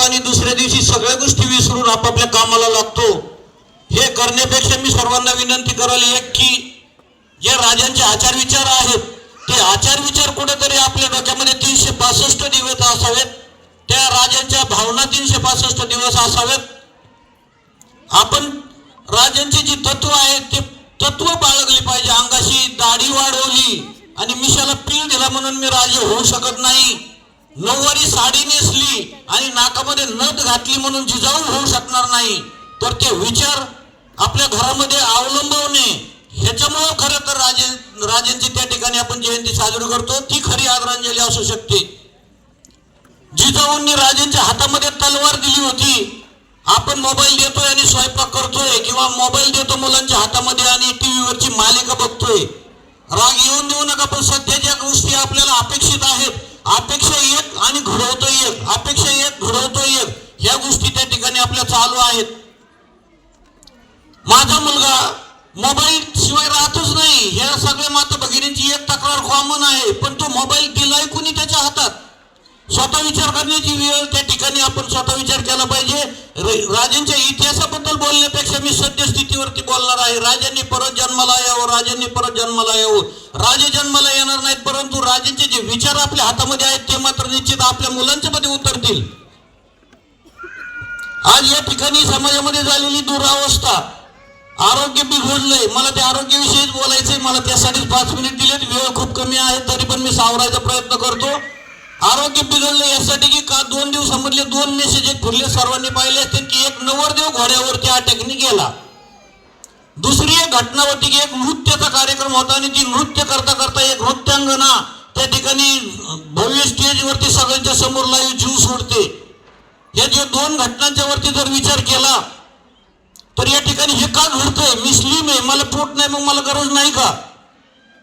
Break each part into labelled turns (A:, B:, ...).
A: आणि दुसऱ्या दिवशी सगळ्या गोष्टी विसरून आपापल्या कामाला लागतो. हे करण्यापेक्षा मी सर्वांना विनंती कराल एक की जे राजांचे आचार विचार आहेत. ते आचार विचार कुठेतरी आपल्या डोक्यामध्ये तीनशे पासष्ट दिवस असावेत. त्या राजांच्या भावना तीनशे पासष्ट दिवस असावेत. आपण राजांची जी तत्व आहेत ते तत्व बाळगली पाहिजे. अंगाशी दाढी वाढवली आणि मिशाला पीळ दिला म्हणून मी राजे होऊ शकत नाही. नऊवारी साडी नेसली आणि नाकामध्ये नथ घातली म्हणून जिजाऊ होऊ शकणार नाही तर ते विचार आपल्या घरामध्ये अवलंबवणे. ह्याच्यामुळं खरं तर राजे राजेंची त्या ठिकाणी आपण जयंती साजरी करतो ती खरी आदरांजली असू शकते. जिजाऊंनी राजेंच्या हातामध्ये तलवार दिली होती. आपण मोबाईल देतोय आणि स्वयंपाक करतोय किंवा मोबाईल देतो मुलांच्या हातामध्ये आणि टीव्हीवरची मालिका बघतोय. राग येऊन देऊ नका पण सध्या ज्या गोष्टी आपल्याला अपेक्षित आहेत अपेक्षा एक आणि घडवतो एक. अपेक्षा एक घडवतो एक. ह्या गोष्टी त्या ठिकाणी आपल्या चालू आहेत. माझा मुलगा मोबाईल शिवाय राहतच नाही. ह्या सगळ्या माता भगिनींची एक तक्रार कॉमन आहे. पण तो मोबाईल दिलाय कुणी त्याच्या हातात? स्वतः विचार करण्याची वेळ त्या ठिकाणी आपण स्वतः विचार केला पाहिजे. राजांच्या इतिहासाबद्दल बोलण्यापेक्षा मी सद्यस्थितीवरती बोलणार आहे. राजांनी परत जन्माला यावं राजांनी परत जन्माला यावं. राजे जन्माला येणार नाहीत परंतु राजांचे जे विचार आपल्या हातामध्ये आहेत ते मात्र निश्चित आपल्या मुलांच्या मध्ये उतरतील. आज या ठिकाणी समाजामध्ये झालेली दुरावस्था आरोग्य बिघडलंय. मला त्या आरोग्याविषयीच बोलायचंय. मला त्यासाठीच पाच मिनिट दिलेत. वेळ खूप कमी आहे तरी पण मी सावरायचा प्रयत्न करतो. आरोग्य बिघडलं यासाठी की का दोन दिवसामधले दोन मेसेज एक फिरले सर्वांनी पाहिले असतील की एक नवरदेव घोड्यावरती अटॅकने गेला. दुसरी एक घटना होती की एक नृत्याचा कार्यक्रम होता आणि ती नृत्य करता करता एक नृत्यांगना त्या ठिकाणी भव्य स्टेजवरती सगळ्यांच्या समोर लाईव्ह जीव सोडते या जे दोन घटनांच्या वरती जर विचार केला तर या ठिकाणी हे का घडतंय? मी स्लिम आहे मला पोट नाही मग मला गरज नाही का?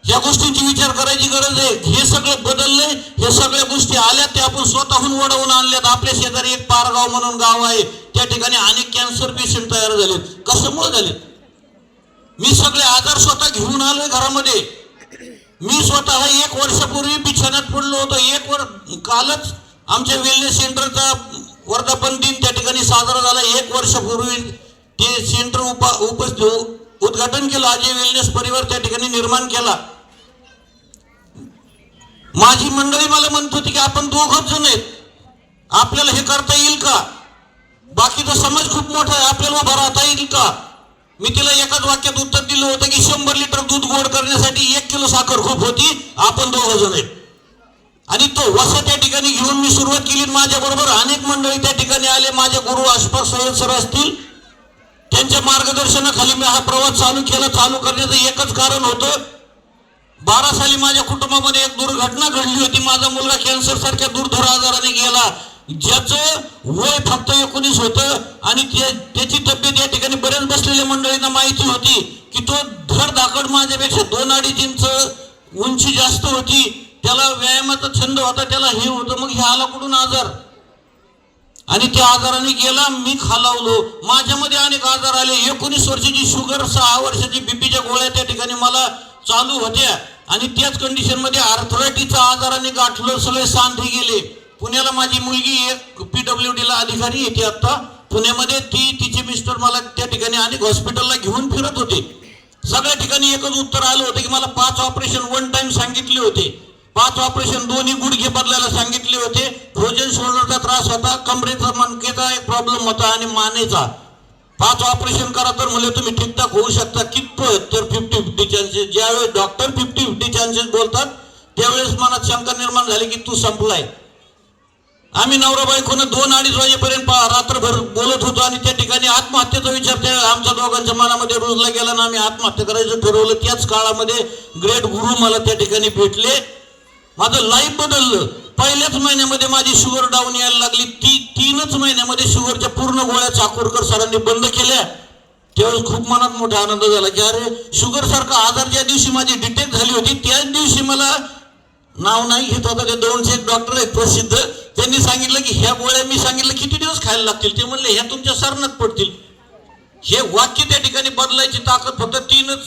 A: या गोष्टींची विचार करायची गरज आहे. हे सगळं बदललंय हे सगळ्या गोष्टी आल्या ते आपण स्वतःहून वडवून आणल्यात. आपल्या शेजारी एक पारगाव म्हणून गाव आहे. त्या ठिकाणी अनेक कॅन्सर पेशंट तयार झालेत. कशामुळे झाले मी सगळे आजार स्वतः घेऊन आलोय घरामध्ये. मी स्वतः एक वर्षापूर्वी बिछाण्यात पडलो होतो. एक वर कालच आमच्या वेलनेस सेंटरचा वर्धापन दिन त्या ठिकाणी साजरा झाला. एक वर्षापूर्वी ते सेंटर उपा उपस्थित उद्घाटन केलं. अजय वेलनेस परिवार त्या ठिकाणी निर्माण केला. माझी मंडळी मला म्हणत होती की आपण दोघच जण आहेत. आपल्याला हे करता येईल का? बाकीचा समाज खूप मोठा आहे. आपल्याला उभा राहता येईल का? मी तिला एकाच वाक्यात उत्तर दिलं होतं की शंभर लिटर दूध गोड करण्यासाठी एक किलो साखर खूप होती. आपण दोघ जण आहेत. आणि तो वसा त्या ठिकाणी घेऊन मी सुरुवात केली माझ्याबरोबर अनेक मंडळी त्या ठिकाणी आले. माझे गुरु आसपास सय्यद सर असतील. त्यांच्या मार्गदर्शनाखाली मी हा प्रवास चालू केला. चालू करण्याचं एकच कारण होतं बारा साली माझ्या कुटुंबामध्ये एक दुर्घटना घडली होती. माझा मुलगा कॅन्सर सारख्या दुर्धर आजाराने गेला. ज्याचं वय फक्त एकोणीस होतं आणि त्याची तब्येत या ठिकाणी बरेच बसलेल्या मंडळींना माहिती होती की तो धड धाकड माझ्यापेक्षा दोन अडीच इंच उंची जास्त होती. त्याला व्यायामाचा छंद होता त्याला हे होतं. मग हे आला कुठून आजार? आणि त्या आजाराने गेला मी खालावलो. माझ्यामध्ये अनेक आजार आले. एकोणीस वर्षाची शुगर सहा वर्षाची बीपीच्या गोळ्या त्या ठिकाणी मला चालू होत्या. आणि त्याच कंडिशनमध्ये आर्थरायटीचा आजाराने गाठलं सगळे सांधे गेले. पुण्याला माझी मुलगी एक पी डब्ल्यू डीला अधिकारी येते आत्ता पुण्यामध्ये ती तिचे मिस्टर मला त्या ठिकाणी अनेक हॉस्पिटलला घेऊन फिरत होते. सगळ्या ठिकाणी एकच उत्तर आलं होतं की मला पाच ऑपरेशन वन टाइम सांगितले होते. पाच ऑपरेशन दोन्ही गुडघे बदलायला सांगितले होते. फ्रोजन शोल्डरचा त्रास होता कमरेचा मनकेचा एक प्रॉब्लेम होता आणि मानेचा. पाच ऑपरेशन करा तर म्हणजे तुम्ही ठीकठाक होऊ शकता. कितपत? तर फिफ्टी फिफ्टी चान्सेस ज्यावेळेस डॉक्टर फिफ्टी फिफ्टी चान्सेस बोलतात त्यावेळेस मनात शंका निर्माण झाली की तू संपलाय. आम्ही नवरा बायकोनं दोन अडीच वाजेपर्यंत रात्रभर बोलत होतो आणि त्या ठिकाणी आत्महत्येचा विचार त्या आमच्या दोघांच्या मनामध्ये रुजला गेला ना आम्ही आत्महत्या करायचं ठरवलं. त्याच काळामध्ये ग्रेट गुरु मला त्या ठिकाणी भेटले. माझं लाईफ बदललं. पहिल्याच महिन्यामध्ये माझी शुगर डाऊन यायला लागली. ती तीनच महिन्यामध्ये शुगरच्या पूर्ण गोळ्या चाकूरकर सरांनी बंद केल्या. त्यावेळेस खूप मनात मोठा आनंद झाला की अरे शुगर सारखा आजार ज्या दिवशी माझी डिटेक्ट झाली होती त्याच दिवशी मला नाव नाही घेत होता. ते दोनशे डॉक्टर आहेत प्रसिद्ध. त्यांनी सांगितलं की ह्या गोळ्या मी सांगितलं किती दिवस खायला लागतील? ते म्हणले ह्या तुमच्या सरणात पडतील. हे वाक्य त्या ठिकाणी बदलायची ताकद फक्त तीनच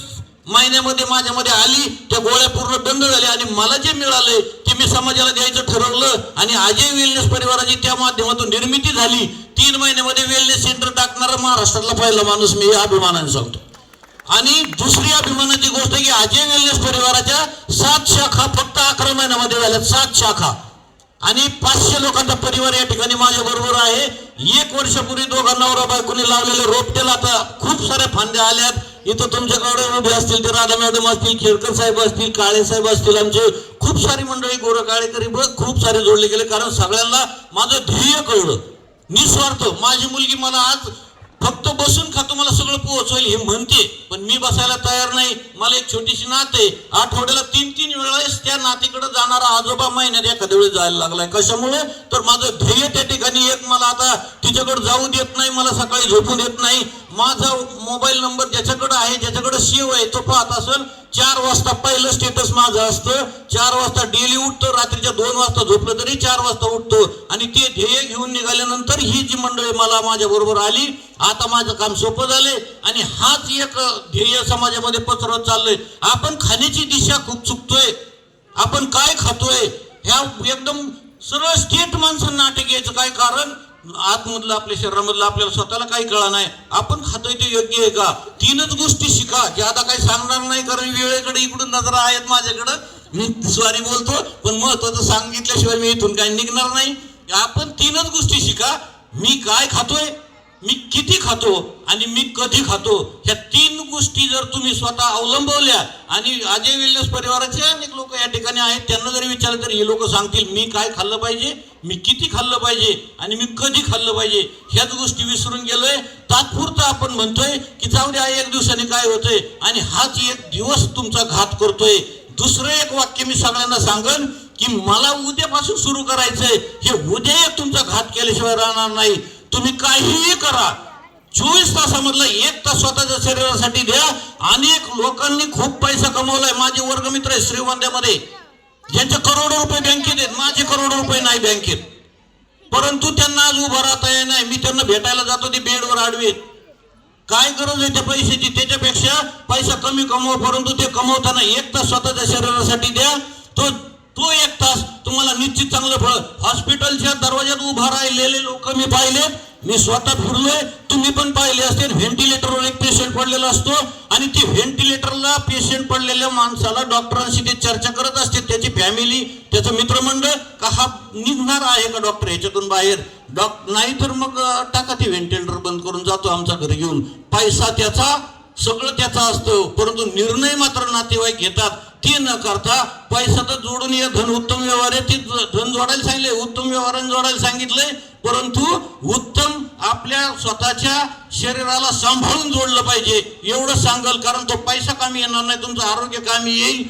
A: महिन्यामध्ये माझ्यामध्ये आली त्या गोळ्या पूर्ण बंद झाल्या आणि मला जे मिळालंय ते मी समाजाला द्यायचं ठरवलं आणि अजय वेलनेस परिवाराची त्या माध्यमातून निर्मिती झाली. तीन महिन्यामध्ये वेलनेस सेंटर टाकणारा महाराष्ट्रातला पहिला माणूस मी या अभिमानाने सांगतो. आणि दुसरी अभिमानाची गोष्ट की अजय वेलनेस परिवाराच्या सात शाखा फक्त अकरा महिन्यामध्ये झाल्या सात शाखा. आणि पाचशे लोकांचा परिवार या ठिकाणी माझ्या बरोबर आहे. एक वर्षापूर्वी दोघांना नवरा बायकोनी लावलेले रोपटेला आता खूप साऱ्या फांद्या आल्यात. इथं तुमच्याकडे उभे असतील ते राधा मॅडम असतील खेडकर साहेब असतील काळे साहेब असतील आमचे खूप सारी मंडळी गोरं काळेकरी बघ खूप सारे जोडले गेले. कारण सगळ्यांना माझं ध्येय कळलं. निस्वार्थ. माझी मुलगी मला आज फक्त बसून खातो मला सगळं पोहोचवेल हे म्हणते पण मी बसायला तयार नाही. मला एक छोटीशी नात आहे. आठवड्याला तीन तीन वेळेस त्या नातीकडे जाणारा आजोबा महिन्यात एखाद्या वेळेस जायला लागलाय. कशामुळे? तर माझं ध्येय त्या ठिकाणी एक मला आता तिच्याकडे जाऊ देत नाही मला सकाळी झोपू देत नाही. माझा मोबाईल नंबर ज्याच्याकडे आहे ज्याच्याकडे शिव आहे तो पाहत असेल चार वाजता पहिलं स्टेटस माझं असतं. चार वाजता डेली उठतो रात्रीच्या दोन वाजता झोपलं तरी चार वाजता उठतो. आणि ते ध्येय घेऊन निघाल्यानंतर ही जी मंडळी मला माझ्या बरोबर आली आता माझं काम सोपं झालंय. आणि हाच एक ध्येय समाजामध्ये पसरत चाललंय. आपण खाण्याची दिशा खूप चुकतोय. आपण काय खातोय? ह्या एकदम सरळ स्टेट माणसांना नाटक यायचं काय कारण? आतमधलं आपल्या शरीरामधलं आपल्याला स्वतःला काही कळा नाही. आपण खातोय ते योग्य आहे का? तीनच गोष्टी शिका. ज्यादा काही सांगणार नाही कारण वेळेकडे इकडून नजर आहेत माझ्याकडं. मी स्वारी बोलतो पण महत्वाचं सांगितल्याशिवाय मी इथून काही निघणार नाही. आपण तीनच गोष्टी शिका. मी काय खातोय? मी किती खातो आणि मी कधी खातो ह्या तीन गोष्टी जर तुम्ही स्वतः अवलंबवल्या आणि अजय वेल्नेस परिवाराचे अनेक लोक या ठिकाणी आहेत त्यांना जरी विचारलं तर हे लोक सांगतील मी काय खाल्लं पाहिजे मी किती खाल्लं पाहिजे आणि मी कधी खाल्लं पाहिजे ह्याच गोष्टी विसरून गेलोय. तात्पुरतं आपण म्हणतोय की जाऊ द्या एक दिवसाने काय होतंय आणि हाच एक दिवस तुमचा घात करतोय. दुसरं एक वाक्य मी सगळ्यांना सांगन की मला उद्यापासून सुरू करायचंय. हे उद्या एक तुमचा घात केल्याशिवाय राहणार नाही. तुम्ही काहीही करा. चोवीस तासामधला एक तास स्वतःच्या शरीरासाठी द्या. अनेक लोकांनी खूप पैसा कमवलाय. माझे वर्गमित्र आहे श्रीवंद्यामध्ये. ज्यांचे करोडो रुपये बँकेत आहेत. माझे करोडो रुपये नाही बँकेत परंतु त्यांना आज उभं राहता येणार नाही. मी त्यांना भेटायला जातो. ते बेडवर आडवेत काय गरज आहे त्या पैशाची? त्याच्यापेक्षा पैसा कमी कमव. परंतु ते कमवताना एक तास स्वतःच्या शरीरासाठी द्या. तो तो एक तास तुम्हाला निश्चित चांगलं फळ. हॉस्पिटलच्या दरवाज्यात उभा राहिलेले लोक मी पाहिले. मी स्वतः फिरलोय. तुम्ही पण पाहिले असते व्हेंटिलेटरवर एक पेशंट पडलेला असतो. आणि ती व्हेंटिलेटरला पेशंट पडलेल्या माणसाला डॉक्टरांशी ते चर्चा करत असते त्याची फॅमिली त्याचं मित्रमंडळ का हा निघणार आहे का डॉक्टर ह्याच्यातून बाहेर? डॉक्टर नाही तर मग टाका ते व्हेंटिलेटर बंद करून जातो आमचा घरी घेऊन. पैसा त्याचा सगळं त्याचा असतं. परंतु निर्णय मात्र नातेवाईक घेतात. ती न करता पैसा तर जोडून ये. धन उत्तम व्यवहार आहे. ती धन जोडायला सांगितले उत्तम व्यवहाराने जोडायला सांगितलंय. परंतु उत्तम आपल्या स्वतःच्या शरीराला सांभाळून जोडलं पाहिजे. एवढं सांगाल कारण तो पैसा कामी येणार नाही तुमचं आरोग्य कामी येईल.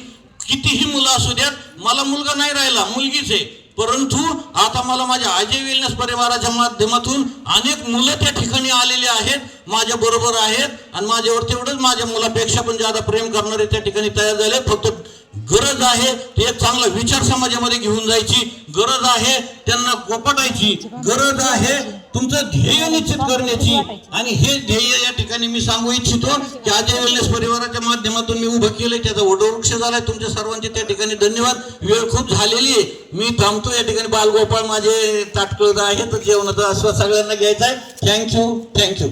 A: कितीही मुलं असू द्यात मला मुलगा नाही राहिला मुलगीच आहे. परंतु आता मला माझ्या अजय वेलनेस परिवाराच्या माध्यमातून अनेक मुलं त्या ठिकाणी आलेले आहेत माझ्या बरोबर आहेत. आणि माझ्यावर तेवढंच माझ्या मुलापेक्षा पण ज्यादा प्रेम करणारे त्या ठिकाणी तयार झाले फक्त गरज आहे ते चांगलं चांगला विचार समाजामध्ये घेऊन जायची गरज आहे त्यांना कोपटायची गरज आहे तुमचं ध्येय निश्चित करण्याची. आणि हे ध्येय या ठिकाणी मी सांगू इच्छितो की अजय वेलनेस परिवाराच्या माध्यमातून मी उभं केलंय त्याचा वडवृक्ष झालाय. तुमच्या सर्वांचे त्या ठिकाणी धन्यवाद. वेळ खूप झालेली आहे. मी थांबतो या ठिकाणी. बालगोपाळ माझे ताटकळत आहे तर जेवणाचा आस्वाद सगळ्यांना घ्यायचा आहे. Thank you thank you